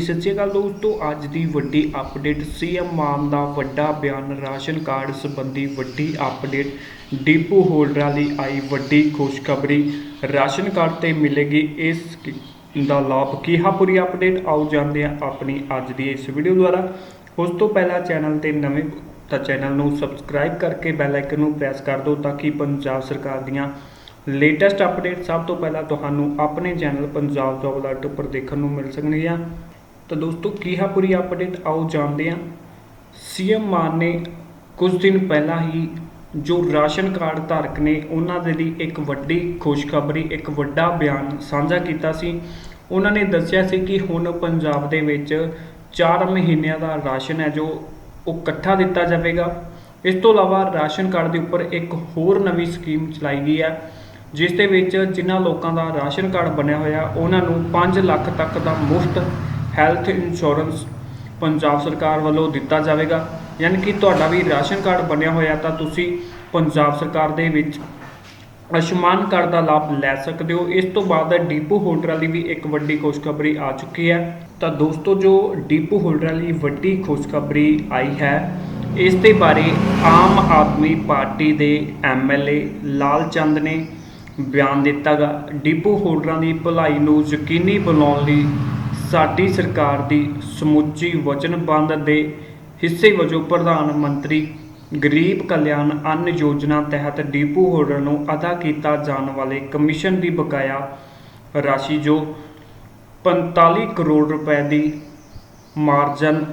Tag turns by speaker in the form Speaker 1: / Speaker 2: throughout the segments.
Speaker 1: ਸਤਿ ਸ਼੍ਰੀ ਅਕਾਲ ਦੋਸਤੋ, ਅੱਜ ਦੀ ਵੱਡੀ ਅਪਡੇਟ ਸੀਐਮ ਮਾਨ ਦਾ ਵੱਡਾ ਬਿਆਨ, ਰਾਸ਼ਨ ਕਾਰਡ ਸੰਬੰਧੀ ਵੱਡੀ ਅਪਡੇਟ ਡੀਪੂ ਹੋਲਡਰਾਂ ਲਈ ਆਈ ਵੱਡੀ ਖੁਸ਼ਖਬਰੀ, ਰਾਸ਼ਨ ਕਾਰਡ ਤੇ ਮਿਲੇਗੀ ਇਸ ਦਾ ਲਾਭ ਕੀ? ਹੈ, ਪੂਰੀ ਅਪਡੇਟ ਆਓ ਜਾਂਦੇ ਹਾਂ ਆਪਣੀ ਅੱਜ ਦੀ ਇਸ ਵੀਡੀਓ ਦੁਆਰਾ। ਉਸ ਤੋਂ ਪਹਿਲਾਂ ਚੈਨਲ ਤੇ ਨਵੇਂ ਤਾਂ ਚੈਨਲ ਨੂੰ ਸਬਸਕ੍ਰਾਈਬ ਕਰਕੇ ਬੈਲ ਆਈਕਨ ਨੂੰ ਪ੍ਰੈਸ ਕਰ ਦਿਓ ਤਾਂ ਕਿ ਪੰਜਾਬ ਸਰਕਾਰ ਦੀਆਂ ਲੇਟੈਸਟ ਅਪਡੇਟ ਸਭ ਤੋਂ ਪਹਿਲਾਂ ਤੁਹਾਨੂੰ ਆਪਣੇ ਚੈਨਲ ਪੰਜਾਬ ਜੋਬ ਅਲਰਟ ਉੱਪਰ ਦੇਖਣ ਨੂੰ ਮਿਲ ਸਕਣਗੀਆਂ। ਤਾਂ ਦੋਸਤੋ, ਕੀ ਹੈ ਪੂਰੀ ਅਪਡੇਟ ਆਓ ਜਾਣਦੇ ਹਾਂ। ਸੀਐਮ ਮਾਨ ਨੇ ਕੁਝ ਦਿਨ ਪਹਿਲਾਂ ਹੀ ਜੋ ਰਾਸ਼ਨ ਕਾਰਡ ਧਾਰਕ ਨੇ, ਉਹਨਾਂ ਦੇ ਲਈ ਇੱਕ ਵੱਡੀ ਖੁਸ਼ਖਬਰੀ, ਇੱਕ ਵੱਡਾ ਬਿਆਨ ਸਾਂਝਾ ਕੀਤਾ ਸੀ। ਉਹਨਾਂ ਨੇ ਦੱਸਿਆ ਸੀ ਕਿ ਹੁਣ ਪੰਜਾਬ ਦੇ ਵਿੱਚ 4 ਮਹੀਨਿਆਂ ਦਾ ਰਾਸ਼ਨ ਹੈ, ਜੋ ਉਹ ਇਕੱਠਾ ਦਿੱਤਾ ਜਾਵੇਗਾ। ਇਸ ਤੋਂ ਇਲਾਵਾ ਰਾਸ਼ਨ ਕਾਰਡ ਦੇ ਉੱਪਰ ਇੱਕ ਹੋਰ ਨਵੀਂ ਸਕੀਮ ਚਲਾਈ ਗਈ ਹੈ, ਜਿਸ ਦੇ ਵਿੱਚ ਜਿਨ੍ਹਾਂ ਲੋਕਾਂ ਦਾ ਰਾਸ਼ਨ ਕਾਰਡ ਬਣਿਆ ਹੋਇਆ, ਉਹਨਾਂ ਨੂੰ 5 ਲੱਖ ਤੱਕ ਦਾ ਮੁਫਤ ਹੈਲਥ ਇੰਸ਼ੋਰੈਂਸ ਪੰਜਾਬ ਸਰਕਾਰ ਵੱਲੋਂ ਦਿੱਤਾ ਜਾਵੇਗਾ। ਯਾਨੀ ਕਿ ਤੁਹਾਡਾ ਵੀ ਰਾਸ਼ਨ ਕਾਰਡ ਬਣਿਆ ਹੋਇਆ ਤਾਂ ਤੁਸੀਂ ਪੰਜਾਬ ਸਰਕਾਰ ਦੇ ਵਿੱਚ ਆਯੁਸ਼ਮਾਨ ਕਾਰਡ ਦਾ ਲਾਭ ਲੈ ਸਕਦੇ ਹੋ। ਇਸ ਤੋਂ ਬਾਅਦ ਡੀਪੂ ਹੋਲਡਰਾਂ ਲਈ ਵੀ ਇੱਕ ਵੱਡੀ ਖੁਸ਼ਖਬਰੀ ਆ ਚੁੱਕੀ ਹੈ। ਤਾਂ ਦੋਸਤੋ, ਜੋ ਡੀਪੂ ਹੋਲਡਰਾਂ ਲਈ ਵੱਡੀ ਖੁਸ਼ਖਬਰੀ ਆਈ ਹੈ, ਇਸ ਦੇ ਬਾਰੇ ਆਮ ਆਦਮੀ ਪਾਰਟੀ ਦੇ ਐਮਐਲਏ ਲਾਲ ਚੰਦ ਨੇ ਬਿਆਨ ਦਿੱਤਾਗਾ। ਡੀਪੂ ਹੋਲਡਰਾਂ ਦੀ ਭਲਾਈ ਨੂੰ ਯਕੀਨੀ ਬਣਾਉਣ ਲਈ ਸਾਡੀ ਸਰਕਾਰ ਦੀ ਸਮੁੱਚੀ ਵਚਨਬੰਧ ਦੇ ਹਿੱਸੇ ਵਜੋਂ ਪ੍ਰਧਾਨ ਮੰਤਰੀ ਗਰੀਬ ਕਲਿਆਣ ਅੰਨ ਯੋਜਨਾ ਤਹਿਤ ਡੀਪੂ ਹੋਲਡਰ ਨੂੰ ਅਦਾ ਕੀਤਾ ਜਾਣ ਵਾਲੇ ਕਮਿਸ਼ਨ ਦੀ ਬਕਾਇਆ ਰਾਸ਼ੀ ਜੋ 45 ਕਰੋੜ ਰੁਪਏ ਦੀ ਮਾਰਜਨ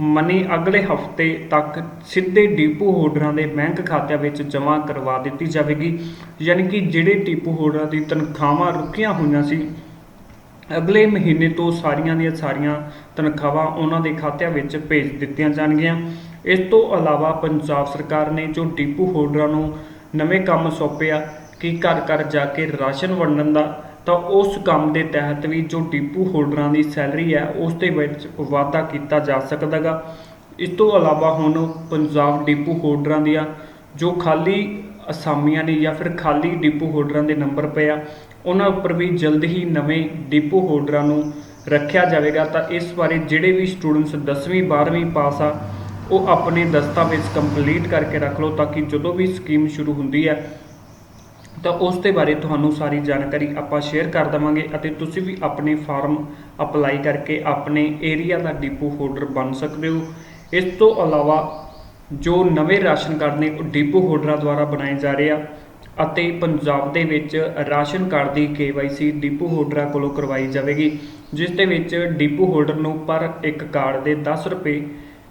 Speaker 1: ਮਨੀ ਅਗਲੇ ਹਫ਼ਤੇ ਤੱਕ ਸਿੱਧੇ ਡੀਪੂ ਹੋਲਡਰਾਂ ਦੇ ਬੈਂਕ ਖਾਤਿਆਂ ਵਿੱਚ ਜਮ੍ਹਾਂ ਕਰਵਾ ਦਿੱਤੀ ਜਾਵੇਗੀ, ਯਾਨੀ ਕਿ ਜਿਹੜੇ ਡੀਪੂ ਹੋਲਡਰਾਂ ਦੀ ਤਨਖਾਹਾਂ ਰੁਕੀਆਂ ਹੋਈਆਂ ਸੀ ਅਗਲੇ ਮਹੀਨੇ ਤੋਂ ਸਾਰੀਆਂ ਦੀਆਂ ਸਾਰੀਆਂ ਤਨਖਾਹਾਂ ਉਹਨਾਂ ਦੇ ਖਾਤਿਆਂ ਵਿੱਚ ਭੇਜ ਦਿੱਤੀਆਂ ਜਾਣਗੀਆਂ। ਇਸ ਤੋਂ ਇਲਾਵਾ ਪੰਜਾਬ ਸਰਕਾਰ ਨੇ ਜੋ ਡਿਪੂ ਹੋਲਡਰਾਂ ਨੂੰ ਨਵੇਂ ਕੰਮ ਸੌਂਪਿਆ ਕਿ ਘਰ ਘਰ ਜਾ ਕੇ ਰਾਸ਼ਨ ਵੰਡਣ ਦਾ, ਤਾਂ ਉਸ ਕੰਮ ਦੇ ਤਹਿਤ ਵੀ ਜੋ ਡਿਪੂ ਹੋਲਡਰਾਂ ਦੀ ਸੈਲਰੀ ਹੈ, ਉਸ ਦੇ ਵਿੱਚ ਵਾਧਾ ਕੀਤਾ ਜਾ ਸਕਦਾਗਾ। ਇਸ ਤੋਂ ਇਲਾਵਾ ਹੁਣ ਪੰਜਾਬ ਡਿਪੂ ਹੋਲਡਰਾਂ ਦੀਆਂ ਜੋ ਖਾਲੀ ਅਸਾਮੀਆਂ ਨੇ ਜਾਂ ਫਿਰ ਖਾਲੀ ਡਿਪੂ ਹੋਲਡਰਾਂ ਦੇ ਨੰਬਰ ਪਏ ਆ, ਉਹਨਾਂ ਉੱਪਰ ਵੀ ਜਲਦ ਹੀ ਨਵੇਂ ਡਿਪੂ ਹੋਲਡਰਾਂ ਨੂੰ ਰੱਖਿਆ ਜਾਵੇਗਾ। ਤਾਂ ਇਸ ਬਾਰੇ ਜਿਹੜੇ ਵੀ ਸਟੂਡੈਂਟਸ 10ਵੀਂ 12ਵੀਂ ਪਾਸ ਆ, ਉਹ ਆਪਣੇ ਦਸਤਾਵੇਜ਼ ਕੰਪਲੀਟ ਕਰਕੇ ਰੱਖ ਲਓ ਤਾਂ ਕਿ ਜਦੋਂ ਵੀ ਸਕੀਮ ਸ਼ੁਰੂ ਹੁੰਦੀ ਹੈ, ਤਾਂ ਉਸ ਦੇ ਬਾਰੇ ਤੁਹਾਨੂੰ ਸਾਰੀ ਜਾਣਕਾਰੀ ਆਪਾਂ ਸ਼ੇਅਰ ਕਰ ਦਵਾਂਗੇ ਅਤੇ ਤੁਸੀਂ ਵੀ ਆਪਣੇ ਫਾਰਮ ਅਪਲਾਈ ਕਰਕੇ ਆਪਣੇ ਏਰੀਆ ਦਾ ਡਿਪੂ ਹੋਲਡਰ ਬਣ ਸਕਦੇ ਹੋ। ਇਸ ਤੋਂ ਇਲਾਵਾ ਜੋ ਨਵੇਂ ਰਾਸ਼ਨ ਕਾਰਡ ਨੇ ਉਹ ਡਿਪੂ ਹੋਲਡਰਾਂ ਦੁਆਰਾ ਬਣਾਏ ਜਾ ਰਹੇ ਆ ਅਤੇ ਪੰਜਾਬ ਦੇ ਵਿੱਚ ਰਾਸ਼ਨ ਕਾਰਡ ਦੀ KYC ਡਿਪੂ ਹੋਲਡਰਾਂ ਕੋਲੋਂ ਕਰਵਾਈ ਜਾਵੇਗੀ, ਜਿਸ ਦੇ ਵਿੱਚ ਡਿਪੂ ਹੋਲਡਰ ਨੂੰ ਪਰ ਇੱਕ ਕਾਰਡ ਦੇ 10 ਰੁਪਏ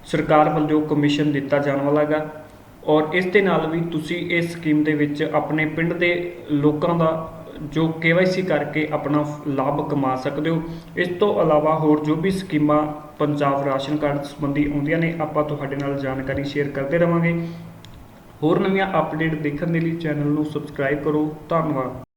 Speaker 1: ਸਰਕਾਰ ਵੱਲੋਂ ਕਮਿਸ਼ਨ ਦਿੱਤਾ ਜਾਣ ਵਾਲਾ ਹੈਗਾ। ਔਰ ਇਸ ਦੇ ਨਾਲ ਵੀ ਤੁਸੀਂ ਇਸ ਸਕੀਮ ਦੇ ਵਿੱਚ ਆਪਣੇ ਪਿੰਡ ਦੇ ਲੋਕਾਂ ਦਾ ਜੋ KYC ਕਰਕੇ ਆਪਣਾ ਲਾਭ ਕਮਾ ਸਕਦੇ ਹੋ। ਇਸ ਤੋਂ ਇਲਾਵਾ ਹੋਰ ਜੋ ਵੀ ਸਕੀਮਾਂ ਪੰਜਾਬ ਰਾਸ਼ਨ ਕਾਰਡ ਸੰਬੰਧੀ ਆਉਂਦੀਆਂ ਨੇ, ਆਪਾਂ ਤੁਹਾਡੇ ਨਾਲ ਜਾਣਕਾਰੀ ਸ਼ੇਅਰ ਕਰਦੇ ਰਵਾਂਗੇ। ਹੋਰ ਨਵੀਆਂ ਅਪਡੇਟ ਦੇਖਣ ਦੇ ਲਈ ਚੈਨਲ ਨੂੰ ਸਬਸਕ੍ਰਾਈਬ ਕਰੋ। ਧੰਨਵਾਦ।